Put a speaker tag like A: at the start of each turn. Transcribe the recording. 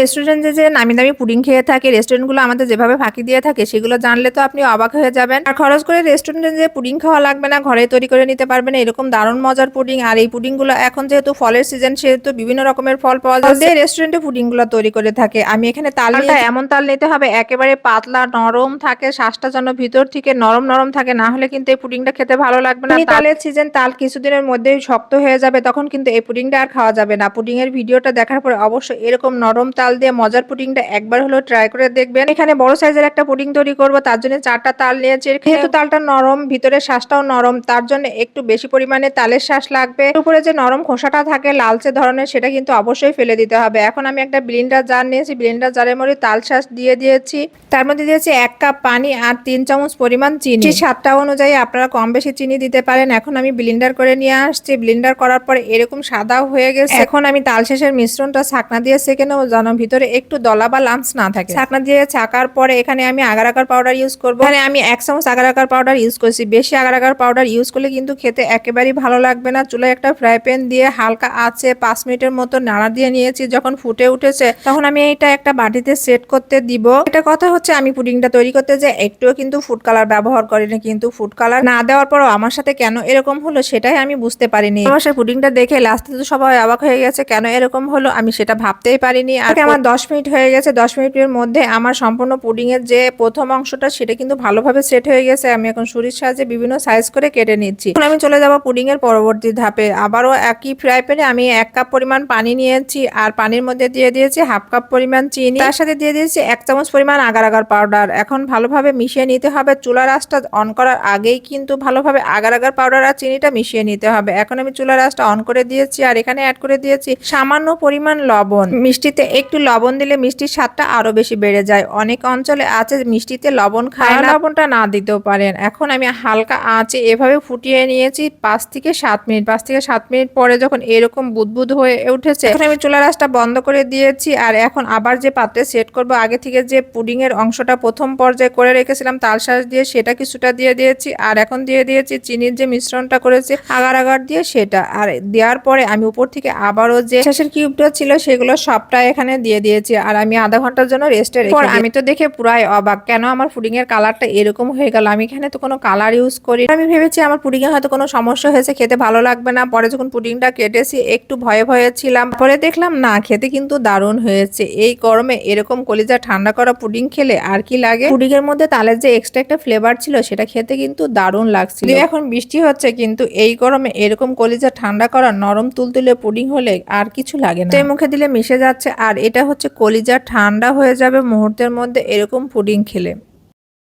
A: রেস্টুরেন্টে যে নামি দামি পুডিং খেয়ে থাকে রেস্টুরেন্টগুলো আমাদের যেভাবে ফাঁকি দিয়ে থাকে সেগুলো জানলে তো আপনি অবাক হয়ে যাবেন। আর খরচ করে রেস্টুরেন্টে যে পুডিং খাওয়া লাগবে না ঘরে তৈরি করে নিতে পারবেন এরকম দারুণ মজার পুডিং। আর এই পুডিংগুলো এখন যেহেতু ফলের সিজন সেহেতু বিভিন্ন রকমের ফল পাওয়া যায়। রেস্টুরেন্টে পুডিংগুলো তৈরি করে থাকে। আমি এখানে তালটা এমন তাল নিতে হবে একেবারে পাতলা নরম থাকে শ্বাসটা যেন ভিতর থেকে নরম নরম থাকে না হলে কিন্তু এই পুডিংটা খেতে ভালো লাগবে না। তালের সিজন তাল কিছুদিনের মধ্যেই শক্ত হয়ে যাবে তখন কিন্তু এই পুডিংটা আর খাওয়া যাবে না। পুডিং এর ভিডিওটা দেখার পরে অবশ্যই এরকম নরম তাল দিয়ে মজার পুডিংটা একবার হলো ট্রাই করে দেখবেন। এখানে বড় সাইজের একটা পুডিং তৈরি করব তার জন্য চারটা তাল নিয়েছি। যেহেতু তালটা নরম ভিতরে শ্বাসটাও নরম তার জন্য একটু বেশি পরিমাণে তালের শ্বাস লাগবে। উপরে যে নরম খোসাটা থাকে লালচে ধরনের সেটা কিন্তু অবশ্যই ফেলে দিতে হবে। এখন আমি একটা ব্লিন্ডার জার নিয়েছি ব্লিন্ডার জারের মধ্যে তাল শ্বাস দিয়ে দিয়েছি। তার মধ্যে দিয়েছি এক কাপ পানি আর তিন চামচ পরিমাণ চিনি। সেই স্বাদটা অনুযায়ী আপনারা কম বেশি চিনি দিতে পারেন। এখন আমি ব্লিন্ডার করে নিয়ে আসছি। ব্লিন্ডার করার পরে এরকম সাদাও হয়ে গেছে। এখন আমি তাল শেষের মিশ্রণটা ছাকনা দিয়ে সেকে নেব। যেন ভিতরে একটু দলা বা লামস না থাকে। ছাকনা দিয়ে ছাকার পরে এখানে আমি আগার আগার পাউডার ইউজ করব। এখানে আমি এক চামচ আগার আগার পাউডার ইউজ করছি। বেশি আগার আগার পাউডার ইউজ করলে কিন্তু খেতে একেবারেই ভালো লাগবে না। চুলায় একটা ফ্রাই প্যান দিয়ে হালকা আছে পাঁচ মিনিটের মতো নাড়া দিয়ে নিয়েছি। যখন ফুটে উঠেছে তখন আমি এটা একটা বাটিতে সেট করতে দিব। এটা কথা হচ্ছে আমি পুডিংটা তৈরি করতে যে একটুও কিন্তু ফুড কালার ব্যবহার করিনি। কিন্তু ফুড কালার না দেওয়ার পরও আমার সাথে কেন এরকম হলো সেটাই আমি বুঝতে পারিনি। আমার সেই পুডিংটা দেখে লাস্টে তো সবাই অবাক হয়ে গেছে কেন এরকম হলো? আমি সেটা ভাবতেই পারিনি। আর আমার দশ মিনিট হয়ে গেছে, দশ মিনিটের মধ্যে আমার সম্পূর্ণ পুডিং এর যে প্রথম অংশটা সেটা কিন্তু ভালোভাবে সেট হয়ে গেছে। আমি এখন ছুরির সাহায্যে বিভিন্ন সাইজ করে কেটে নিচ্ছি। আমি চলে যাব পুডিং এর পরবর্তী ধাপে। আবারও একই ফ্রাই প্যানে আমি এক কাপ পরিমাণ পানি নিয়েছি আর পানির মধ্যে দিয়ে দিয়েছি হাফ কাপ পরিমাণ চিনি। তার সাথে দিয়ে দিয়েছি এক চামচ পরিমাণ আগার আগার পাউডার এখন ভালোভাবে মিশিয়ে নিতে হবে। চুলার আঁচটা অন করার আগেই কিন্তু ভালোভাবে আগার আগার পাউডার আর চিনিটা মিশিয়ে নিতে হবে। এখন আমি চুলার আঁচটা অন করে দিয়েছি আর এখানে অ্যাড করে দিয়েছি সামান্য পরিমাণ লবণ। মিষ্টিতে একটু লবণ দিলে মিষ্টির স্বাদটা আরও বেশি বেড়ে যায়। অনেক অঞ্চলে আছে মিষ্টিতে লবণ খায় না। লবণটা না দিতেও পারেন। এখন আমি হালকা আঁচে এভাবে ফুটিয়ে নিয়েছি পাঁচ থেকে সাত মিনিট। পাঁচ থেকে সাত মিনিট পরে যখন এরকম বুদবুদ হয়ে উঠেছে এখন আমি চুলা আঁচটা বন্ধ করে দিয়েছি আর এখন আবার যে পাত্রে সেট করব আগে থেকে যে পুডিং এর অংশটা প্রথম পর্যায়ে করে রেখেছিলাম তাল শাঁস দিয়ে সেটা কিছুটা দিয়ে দিয়েছি। আর এখন দিয়ে দিয়েছি চিনির যে মিশ্রণটা করেছি আগার আগার দিয়ে সেটা। আর দেওয়ার পরে আমি উপর থেকে আবারও যে শাঁসের কিউবটা ছিল সেগুলো সবটা এখানে দিয়ে দিয়েছি আর আমি আধা ঘণ্টার জন্য রেস্টে রেখে আমি তো দেখে পুরাই অবাক। কেন আমার পুডিং এর কালারটা এরকম হয়ে গেল? আমি এখানে তো কোনো কালার ইউজ করি আমি ভেবেছি আমার পুডিং এ হয়তো কোনো সমস্যা হয়েছে খেতে ভালো লাগবে না। পরে যখন পুডিংটা কেটেছি একটু ভয়ে ভয়ে ছিলাম। পরে দেখলাম না খেতে কিন্তু দারুণ হয়েছে। এই গরমে এরকম কলিজা ঠান্ডা করা পুডিং খেলে আর কি লাগে? পুডিং এর মধ্যে তালের যে এক্সট্রা একটা ফ্লেভার ছিল সেটা খেতে কিন্তু দারুণ লাগছিল। এখন বৃষ্টি হচ্ছে কিন্তু এই গরমে এরকম কলিজা ঠান্ডা করা নরম তুলতুলে পুডিং হলে আর কিছু লাগে না। মুখে দিলে মিশে যাচ্ছে আর এটা হচ্ছে কলিজা ঠান্ডা হয়ে যাবে মুহূর্তের মধ্যে এরকম পুডিং খেলে।